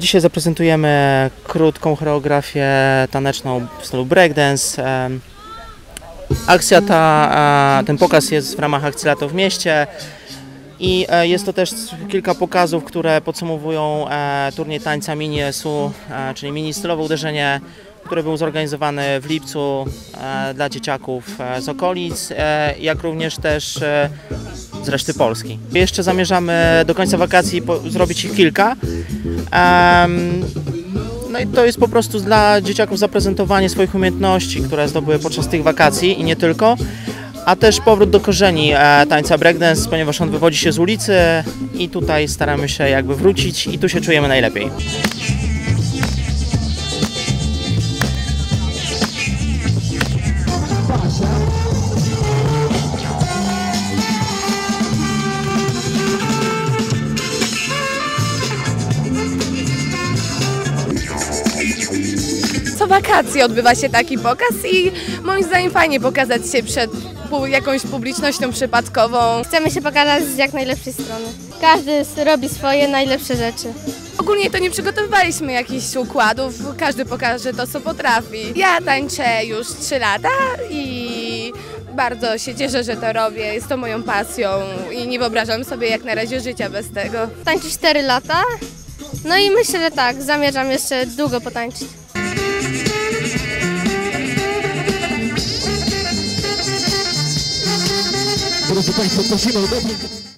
Dzisiaj zaprezentujemy krótką choreografię taneczną w stylu breakdance. Akcja ta, ten pokaz jest w ramach akcji Lato w mieście i e, jest to też kilka pokazów, które podsumowują e, turniej tańca mini e, czyli mini stylowe uderzenie, który był zorganizowany w lipcu e, dla dzieciaków e, z okolic, e, jak również też z reszty Polski. Jeszcze zamierzamy do końca wakacji zrobić ich kilka. No i to jest po prostu dla dzieciaków zaprezentowanie swoich umiejętności, które zdobyły podczas tych wakacji i nie tylko, a też powrót do korzeni tańca breakdance, ponieważ on wywodzi się z ulicy i tutaj staramy się jakby wrócić i tu się czujemy najlepiej. Wakacje odbywa się taki pokaz i moim zdaniem fajnie pokazać się przed jakąś publicznością przypadkową. Chcemy się pokazać z jak najlepszej strony. Każdy robi swoje najlepsze rzeczy. Ogólnie to nie przygotowywaliśmy jakichś układów, każdy pokaże to, co potrafi. Ja tańczę już 3 lata i bardzo się cieszę, że to robię, jest to moją pasją i nie wyobrażam sobie jak na razie życia bez tego. Tańczę 4 lata. No i myślę, że tak, zamierzam jeszcze długo potańczyć. Drodzy Państwo, prosimy o dobry